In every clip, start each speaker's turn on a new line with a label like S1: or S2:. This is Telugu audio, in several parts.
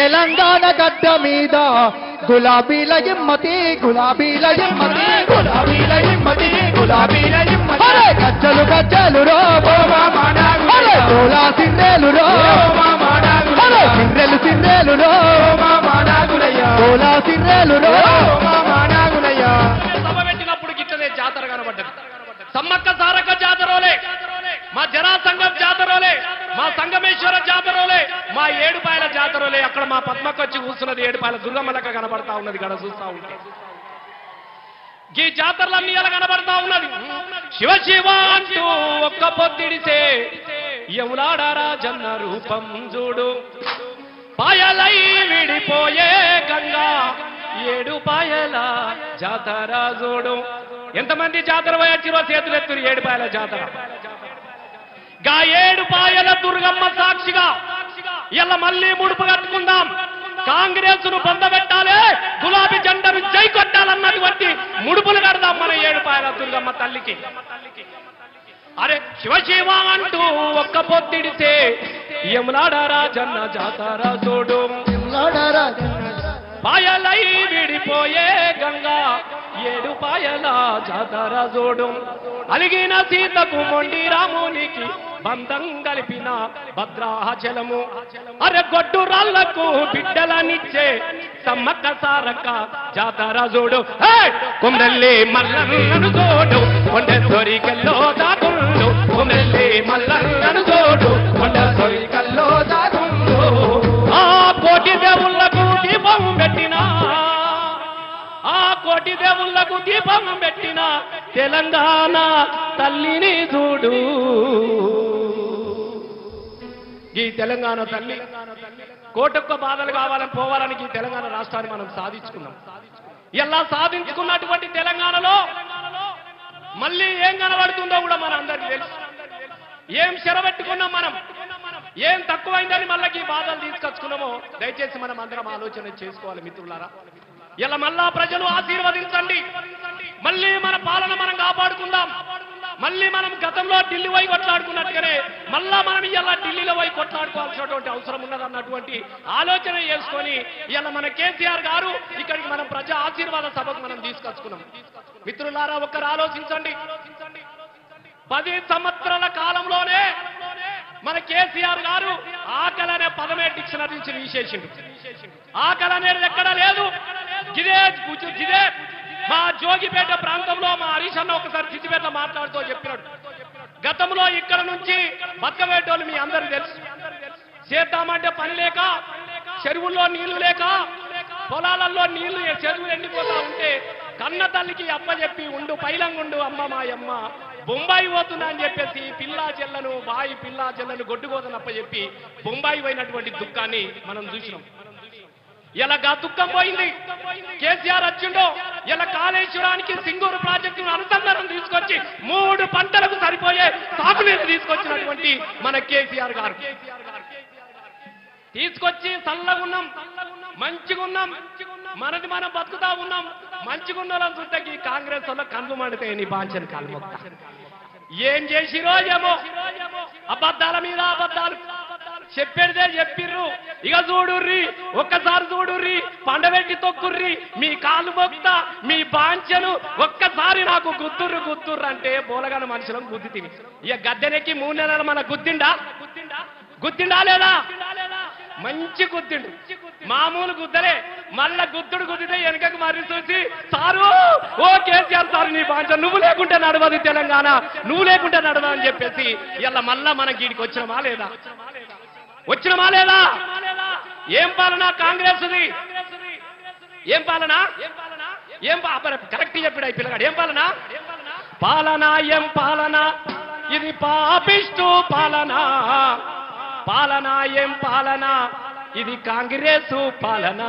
S1: తెలంగాణ గడ్డ మీద. గులాబీల ఇమ్మతి గులాబీల ఇమ్మతి గులాబీల ఇమ్మతి గులాబీల ఇమ్మతి అరే గజ్జలు గజ్జలు రో అరే డోలా సిందేలు రో. సిందెలు సిందేలు రో. సిందేలు రో.
S2: సభ పెట్టినప్పుడు గిట్టనే జాతర కనబడ్డది. సమ్మక్క సారక్క జాతరోలే మా జనాసంఘం జాతరోలే మా సంగమేశ్వర జాతరోలే మా ఏడుపాయల జాతరలే. అక్కడ మా పద్మకొచ్చి కూర్చున్నది ఏడుపాయల దుర్గమ్మలక కనబడతా ఉన్నది గడ చూస్తా ఉంటే. ఈ జాతరలన్నీ ఎలా కనబడతా ఉన్నది. శివ శివ అంటూ ఒక్క పొద్దిడితే యములాడారా జన్న రూపం చూడు. పాయలై విడిపోయే గంగా ఏడు పాయల జాతర చూడు. ఎంతమంది జాతర పోయొచ్చిరో చేతులు ఎత్తురు ఏడు పాయల జాతర? గా ఏడు పాయల దుర్గమ్మ సాక్షిగా. ఇలా మళ్ళీ ముడుపు కట్టుకుందాం. కాంగ్రెస్ను పొందబెట్టాలి గులాబీ జెండను జై కొట్టాలన్నటువంటి ముడుపులు కడదాం మన ఏడు పాయల దుర్గమ్మ తల్లికి. అరే శివ శివ అంటూ ఒక్క పొత్తిడితే యములాడారా జన్న జాతర చూడు. పాయలై విడిపోయే గంగా. ఏడు పాయల జాతర చూడు అలిగిన సీతకు మొండి రామునికి బంధం కలిపిన భద్రాచలము. అరే గొడ్డు రాళ్ళకు బిడ్డలనిచ్చే సమ్మక్క సారక్క జాతర జోడు. హే! కుమ్రెల్లి మల్లన్నను జోడు. కొండ సొరికల్లో దాగుండు. కుమ్రెల్లి మల్లన్నను జోడు. కొండ సొరికల్లో దాగుండు. ఆ కోటి దేవుళ్ళ కోటి దేవుళ్ళకు దీపం పెట్టిన తెలంగాణ తల్లిని చూడు. ఈ తెలంగాణ తల్లి కోటొక్క బాధలు కావాలని పోవాలని ఈ తెలంగాణ రాష్ట్రాన్ని మనం సాధించుకున్నాం. ఇలా సాధించుకున్నటువంటి తెలంగాణలో మళ్ళీ ఏం కనబడుతుందో కూడా మన అందరికీ తెలుసు. ఏం చెరబెట్టుకున్నాం మనం? ఏం తక్కువైందని మళ్ళీ ఈ బాధలు తీసుకొచ్చుకున్నామో? దయచేసి మనం అందరం ఆలోచన చేసుకోవాలి మిత్రులారా. ఇలా మళ్ళా ప్రజలు ఆశీర్వదించండి. మళ్ళీ మన పాలన మనం కాపాడుకుందాం. మళ్ళీ మనం గతంలో ఢిల్లీ పోయి కొట్లాడుకున్నట్టుగానే మళ్ళా మనం ఇలా ఢిల్లీలో పోయి కొట్లాడుకోవాల్సినటువంటి అవసరం ఉన్నదన్నటువంటి ఆలోచన చేసుకొని ఇలా మన కేసీఆర్ గారు ఇక్కడికి మనం ప్రజా ఆశీర్వాద సభకు మనం తీసుకొచ్చుకున్నాం. మిత్రులారా ఒక్కరు ఆలోచించండి. పది సంవత్సరాల కాలంలోనే మన కేసీఆర్ గారు ఆకలి అనే పదమే డిక్షనరీ నుంచి తీసేసిండు. ఆకలి అనేది ఎక్కడా లేదు. గిదే గుజ- గిదే మా జోగిపేట ప్రాంతంలో మా హరీష్ అన్న ఒకసారి చిచ్చిపేట మాట్లాడుతూ చెప్పినాడు. గతంలో ఇక్కడ నుంచి బతకబెట్టోళ్ళు మీ అందరికి తెలుసు. చేద్దామంటే పని లేక చెరువుల్లో నీళ్ళు లేక పొలాలలో నీళ్ళు చెరువులు ఎండిపోతా ఉంటే కన్న తల్లికి అప్పచెప్పి ఉండు పైలంగుండు అమ్మ మాయమ్మ బొంబాయి పోతున్నా అని చెప్పేసి పిల్లా చెల్లను బాయి పిల్లా చెల్లను గొడ్డుకోదని అప్పచెప్పి బొంబాయి పోయినటువంటి దుఃఖాన్ని మనం చూసినాం. ఇలా దుఃఖం పోయింది? కేసీఆర్ వచ్చిండో ఇలా కాళేశ్వరానికి సింగూరు ప్రాజెక్టును అనుసంధానం తీసుకొచ్చి మూడు పంటలకు సరిపోయే సాగునీరు తీసుకొచ్చినటువంటి మన కేసీఆర్ గారు. తీసుకొచ్చి చల్లగున్నాం మంచిగున్నాం మనది మనం బతుకుతా ఉన్నాం మంచిగున్నాం చూస్తే ఈ కాంగ్రెస్ వల్ల కన్ను మండితే నీ బాంచని కాల్మొక్త ఏం చేసిరో ఏమో? అబద్ధాల మీద అబద్ధాలు. చెప్పేదే చెప్పిర్రు. ఇక చూడుర్రి ఒక్కసారి చూడుర్రి పండబెట్టి తొక్కుర్రి మీ కాలు మొక్త మీ బాంచెలు ఒక్కసారి నాకు గుద్దుర్రు గుద్దుర్రు అంటే బోలగాన మనుషులం గుద్ది తిని ఇక గద్దెనెక్కి మూడు నెలలు మన గుద్దిండా? గుద్దిండా లేదా? మంచి గుద్దిండు. మామూలు గుద్దలే. మళ్ళా గుద్దుడు గుద్దితే వెనకకు మరి చూసి సారు ఓ కేసీఆర్ సార్ నీ బాంచ నువ్వు లేకుంటే నడవదు తెలంగాణ నువ్వు లేకుంటే నడవదు అని చెప్పేసి ఇలా మళ్ళా మన గీడికి వచ్చినమా లేదా? వచ్చినమా లేదా? ఏం పాలన కాంగ్రెస్ ఏం పాలన? ఏం కరెక్ట్ చెప్పాడు ఈ పిల్లగాడు. ఏం పాలన? పాలన ఏం పాలన? ఇది పాపిష్టు పాలన. పాలన ఏం పాలన? ఇది కాంగ్రెస్ పాలన.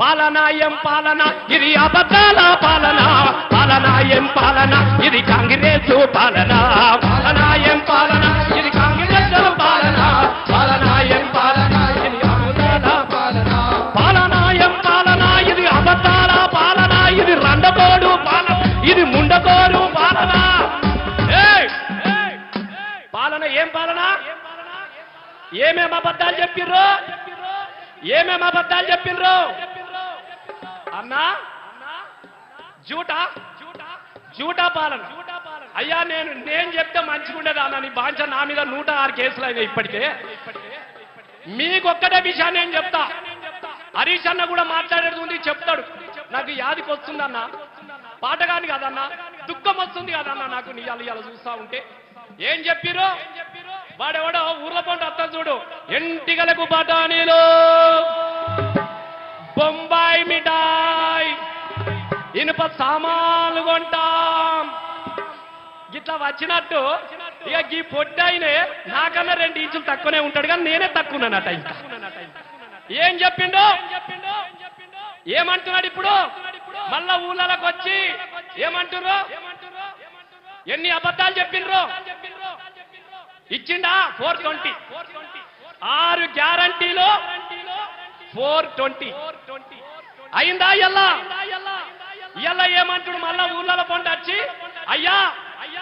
S2: పాలన ఏం పాలన? ఇది అబద్ధాల పాలన. పాలన ఏం పాలన? ఇది కాంగ్రెస్ పాలన. పాలన ఏమేమి అబద్ధాలు చెప్పిర్రు? ఏమేమి అబద్ధాలు చెప్పిర్రు? అన్నా? జూటా? జూటా పాలన. అయ్యా నేను నేను చెప్తే మంచిగుండదు అన్న? నీ బాంచ నా మీద నూట ఆరు కేసులు అయినాయి ఇప్పటికే. మీకొక్కటే విషయాన్ని నేను చెప్తా. హరీష్ అన్న కూడా మాట్లాడేది ఉంది చెప్తాడు. నాకు యాదికి వస్తుందన్న పాటగాని కదన్న. దుఃఖం వస్తుంది కదన్న నాకు. నీ అలా ఇలా చూస్తా ఉంటే. ఏం చెప్పిరో వాడెవడో ఊర్ల పంట అత్త చూడు. ఎంటిగలకు బఠానీలు. బొంబాయి మిఠాయి. ఇనుప సామాన్లు కొంటాం. ఇట్లా వచ్చినట్టు ఇక ఈ పొట్టయినే నాకన్నా రెండు ఇంచులు తక్కువనే ఉంటాడు కానీ నేనే తక్కువనట ఇంకా. ఏం చెప్పిండు? ఏమంటున్నాడు ఇప్పుడు? మళ్ళా ఊళ్ళలోకి వచ్చి ఏమంటున్నారు ఎన్ని అబద్ధాలు చెప్పిండ్రు? ఇచ్చిండా? Four twenty. ఆరు గ్యారంటీలో ఫోర్ ట్వంటీ. అయిందా ఎల్లా ఇయ్యల్లా ఏమంటుడు? మళ్ళా ఊళ్ళలో పండు వచ్చి అయ్యా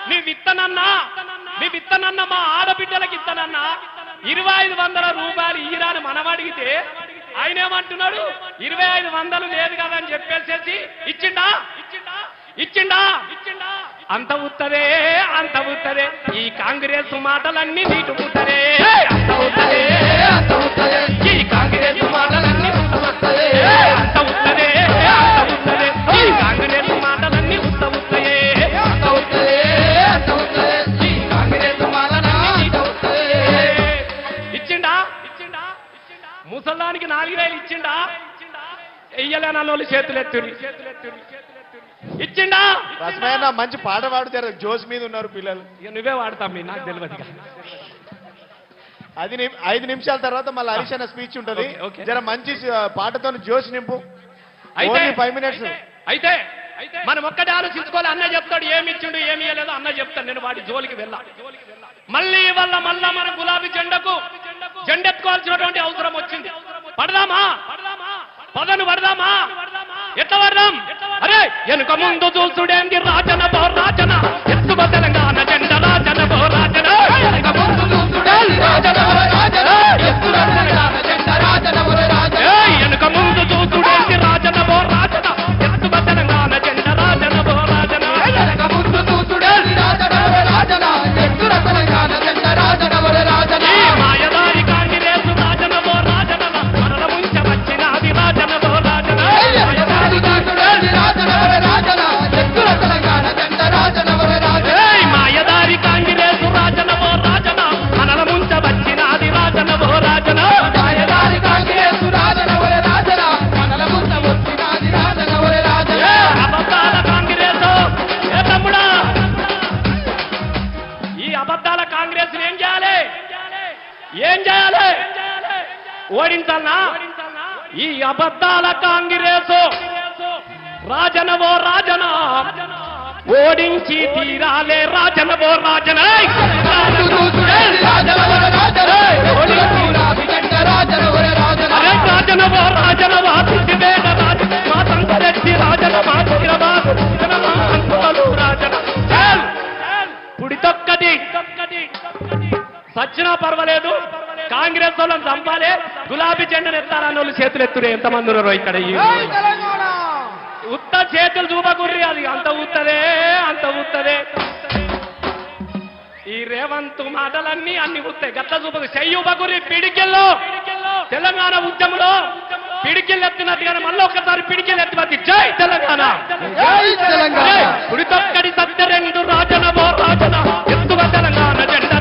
S2: మీ విత్తనన్నా మీ విత్తనన్న మా ఆడబిడ్డలకి ఇత్తనన్నా. ఇరవై ఐదు వందల రూపాయలు ఇయ్యరా మనం అడిగితే ఆయన ఏమంటున్నాడు? ఇరవై ఐదు వందలు లేదు కదా అని చెప్పేసేసి ఇచ్చిండా? ఇచ్చిండా? ఇచ్చిండా అంత ఉత్తరే అంత ఉత్తరే. ఈ కాంగ్రెస్ మాటలన్నీ నీటు ఉత్తరే. అంత ఉత్తరే
S1: అంత ఉత్తరే.
S2: ఈ కాంగ్రెస్ మాటలన్నీ అంత ఉత్తరే అంత ఉత్తరే. ఈ కాంగ్రెస్ మాటలన్నీ ఉత్త ఉత్తరే.
S1: అంత ఉత్తరే, అంత ఉత్తరే. ఈ కాంగ్రెస్ ఉత్తరే.
S2: ఇచ్చిండా? ఇచ్చిండా? ముసలానికి నాలుగు వేలు ఇచ్చిండా? ఎయ్యలేని వాళ్ళు చేతులు ఎత్తురి ఇచ్చిండా?
S3: రసమైన మంచి పాట పాడుతారు. జోస్ మీద ఉన్నారు పిల్లలు.
S2: ఇక నువ్వే వాడతాం మీ నాకు తెలియదు.
S3: అది ఐదు నిమిషాల తర్వాత మళ్ళీ హరీష్ అన్న స్పీచ్ ఉంటది. జర మంచి పాటతో జోష్ నింపు.
S2: అయితే
S3: ఫైవ్ మినిట్స్
S2: అయితే మనం ఒక్కటే ఆలోచించుకోవాలి. అన్న చెప్తాడు ఏమి ఇచ్చిండు ఏమి ఇవ్వలేదు అన్న చెప్తాడు. నేను వాడి జోలికి వెళ్ళా. మళ్ళీ వల్ల మళ్ళా మన గులాబీ జెండకు జెండెత్తుకోవాల్సినటువంటి అవసరం వచ్చింది. పడదామా? పదను పడదామా? ఎట్లా పడదాం? అరే వెనుక ముందు చూసుడేంది రాజన బో రాజన. ఎత్తువ తెలంగాణ జెండ రాజన బో రాజన.
S1: వెనుక ముందు చూసుడేంది రాజన.
S2: చేయాలి. ఓడించాలనా? ఈ అబద్ధాల కాంగ్రెస్. రాజనవో రాజన? ఓడించి తీరాలే రాజనవో రాజన?
S1: రాజనవో చూసుడేంది రాజనవర రాజన. ఎత్తుల గులాబీ
S2: వాళ్ళని చంపాలి. గులాబీ జెండను ఎత్తారన్న వాళ్ళు చేతులు ఎత్తురే ఎంతమంది ఉన్నారో ఇక్కడ ఉత్త చేతులు చూపకుర్రి అది. అంత ఉత్తదే అంత ఉత్తదే. ఈ రేవంత్ మాటలన్నీ అన్ని ఉత్తాయి గట్ల చూపకు. చెయ్యుపకుర్రి పిడికిల్లో. తెలంగాణ ఉద్యమంలో పిడికిల్ ఎత్తినట్టుగా మళ్ళీ ఒక్కసారి పిడికిల్ ఎత్తినట్టు. జై తెలంగాణ!
S1: జై తెలంగాణ.
S2: ఉడితొక్కడి సత్య రెండు రాజన ఓ రాజన. ఎత్తువ తెలంగాణ జెండ.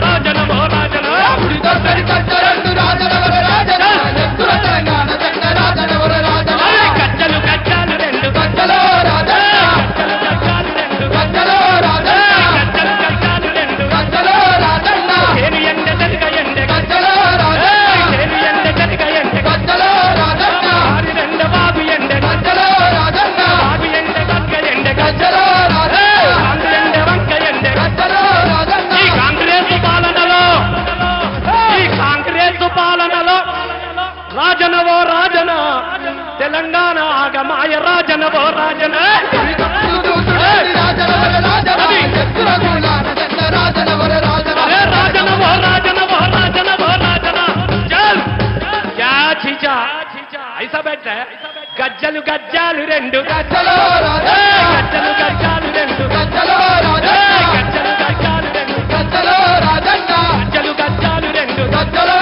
S2: రాజన
S1: ఉడితొక్కడి కట్టరెండు రాజనగర రాజనవో రాజన
S2: గజ్జలు గజ్జాలు రెండు
S1: గజ్జలు
S2: గజ్జలు గజ్జాలు రెండు
S1: గజ్జలు
S2: గజ్జలు గజ్జాలు రెండు
S1: గజ్జలు గజ్జాలు
S2: రెండు
S1: గజ్జలు